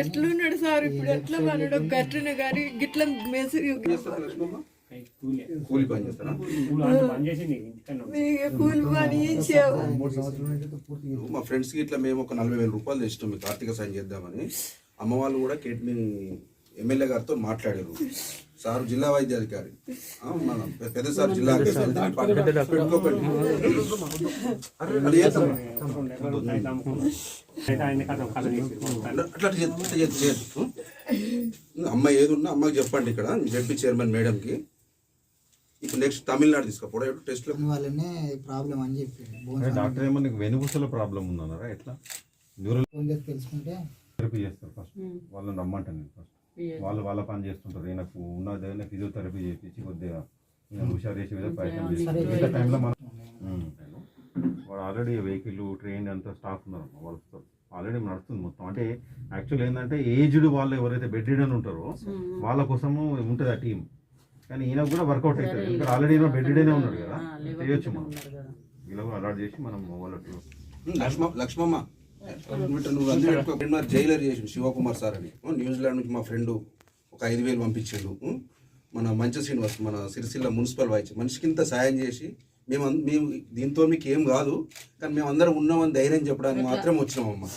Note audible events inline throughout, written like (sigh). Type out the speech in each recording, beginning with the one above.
ఎట్లున్నాడు sir ఇప్పుడు? ఎట్లా పన్నాడు గట్టున కానీ గిట్ల మెసిరి కూలి పని చేస్తారా? మా ఫ్రెండ్స్కి ఇట్లా మేము ఒక నలభై వేల రూపాయలు తెచ్చినాం. మీకు ఆర్థిక సాయం చేద్దామని. అమ్మ వాళ్ళు కూడా కేట్ని ఎమ్మెల్యే గారితో మాట్లాడారు. సార్ జిల్లా వైద్య అధికారి ఆ, మన పెద్ద సార్ జిల్లా అధికారి. పెట్టుకోకండి. అది చేద్దాం. అట్లా అట్లా చేయొద్దు, అట్లా చేయొద్దు, చేయొద్దు. అమ్మ ఏది ఉన్నా అమ్మకి చెప్పండి ఇక్కడ. జడ్పీ చైర్మన్ మేడంకి. ఇప్పుడు నెక్స్ట్ తమిళనాడు తీసుకుపోవడం. టెస్ట్ ప్రాబ్లం అని చెప్పి డాక్టర్ ఏమో నీకు వెనుగుసల ప్రాబ్లం ఉందన్నారా? ఎట్లా? న్యూరల్ ఫోన్ చేసి తెలుసుకుంటే. థెరపీ చేస్తారు ఫస్ట్ వాళ్ళని రమ్మంటాను నేను ఫస్ట్ వాళ్ళు వాళ్ళ పని చేస్తుంటారు. ఈయనకు ఉన్నదైనా ఫిజియోథెరపీ చేయించి కొద్దిగా ఈయన హుషారు చేసే విధంగా ప్రయత్నం చేస్తారు. టైంలో మనం ఉమ్. వాడు ఆల్రెడీ వెహికల్ ట్రైన్ అంతా స్టాఫ్ ఉన్నారు వాళ్ళు. ఆల్రెడీ నడుస్తుంది మొత్తం. అంటే యాక్చువల్ ఏంటంటే ఏజ్డ్ వాళ్ళు ఎవరైతే బెడ్ రిడన్ ఉంటారో వాళ్ళ కోసము ఉంటుంది ఆ టీం కానీ ఈయన కూడా వర్కౌట్ అవుతుంది ఎందుకంటే ఆల్రెడీ ఈయన బెడ్ రిడనే ఉన్నాడు కదా. చేయొచ్చు మనం. ఇలా అలాట్ చేసి మనం లక్ష్మ లక్ష్మమ్మ నువ్వు జైలర్ చేసి శివకుమార్ సార్ అని. న్యూజిలాండ్ నుంచి మా ఫ్రెండ్ ఒక ఐదు వేలు పంపించాడు. మన మంచి శ్రీనివాస్ మన సిరిసిల్ల మున్సిపల్ వైస్ మనిషికి ఇంత సాయం చేసి మేము మేము దీంతో మీకు ఏం కాదు కానీ మేము అందరం ఉన్నామని ధైర్యం చెప్పడానికి మాత్రం వచ్చినామమ్మా?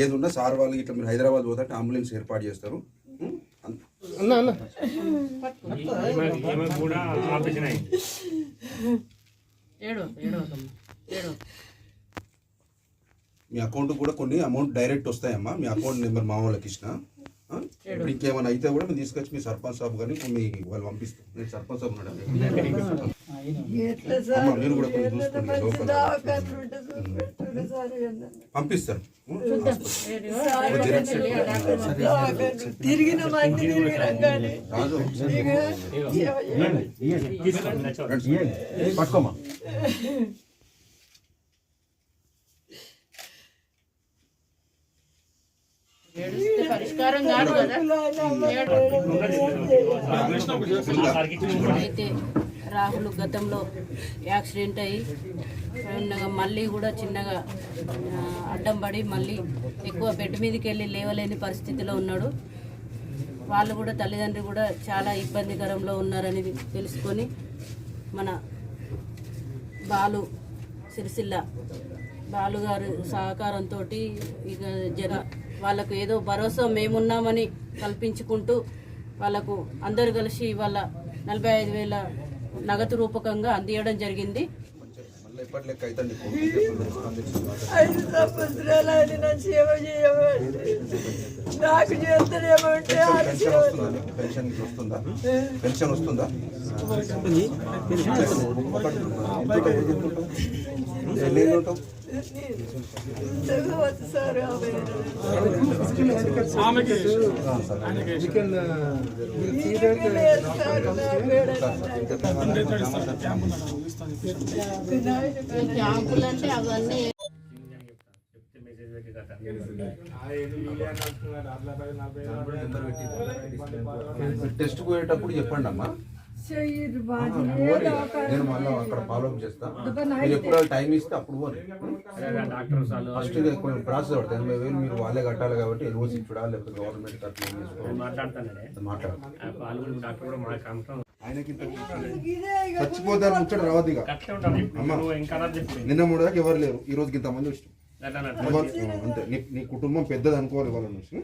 ఏది ఉన్నా సార్ వాళ్ళు ఇట్లా మీరు హైదరాబాద్ పోతే అంబులెన్స్ ఏర్పాటు చేస్తారు. ఏడో ఏడో ఏడో. మీ అకౌంట్ కూడా కొన్ని అమౌంట్ డైరెక్ట్ వస్తాయమ్మా. మీ అకౌంట్ నెంబర్ మా వాళ్ళకి ఇచ్చిన? ఇప్పుడు ఇంకేమైనా అయితే కూడా మీరు తీసుకొచ్చి మీ సర్పంచ్ సాబ్ కానీ మీ వాళ్ళు పంపిస్తాం. నేను సర్పంచ్ సాబ్ ఉన్నాడు మీరు కూడా కొంచెం చూసుకోండి. పంపిస్తారు. రాజు పట్టుకోమా (laughs) ఏడిస్తే పరిష్కారం కాదు కదా. అయితే రాహుల్ గతంలో యాక్సిడెంట్ అయ్యి మళ్ళీ కూడా చిన్నగా అడ్డం పడి మళ్ళీ ఎక్కువ బెడ్ మీదకి వెళ్ళి లేవలేని పరిస్థితిలో ఉన్నాడు. వాళ్ళు కూడా తల్లిదండ్రులు కూడా చాలా ఇబ్బందికరంలో ఉన్నారని తెలుసుకొని మన బాలు సిరిసిల్ల బాలుగారు సహకారంతో ఇక జన వాళ్ళకు ఏదో భరోసా మేమున్నామని కల్పించుకుంటూ వాళ్ళకు అందరు కలిసి వాళ్ళ నలభై ఐదు వేల నగదు రూపకంగా అందియడం జరిగింది. ఐదు సంవత్సరాలు ఆయన నా సేవ చేయమంటే. నాకు పెన్షన్ వస్తుందా? పెన్షన్ వస్తుందా? పెన్షన్ వస్తుందా? ఎన్ని టెస్ట్ పోయేటప్పుడు చెప్పండి అమ్మా. చెయ్యి బాజీ నేను మళ్ళీ అక్కడ ఫాలో అప్ చేస్తా. మీరు ఎప్పుడు టైం ఇస్తే అప్పుడు పోనీ. డాక్టర్ వాళ్ళు ఫస్ట్ ప్రాసెస్ పడుతుంది ఎనభై వేలు మీరు వాళ్ళే కట్టాలి కాబట్టి ఎల్ఓసి చూడాలి లేకపోతే గవర్నమెంట్ కట్టాలి మాట్లాడతానే. మాట్లాడాలి వాళ్ళు కూడా డాక్టర్ కూడా మా కమిషన్ ఆయనకి చచ్చిపోతారు ముచ్చట రావద్దు ఇక. నిన్న మూడు దాకా ఎవరు లేరు. ఈ రోజుకి ఇంతమంది వచ్చినాం. Uh, అంతే నీ నీ కుటుంబం పెద్దది అనుకోవాలి వాళ్ళ నుంచి.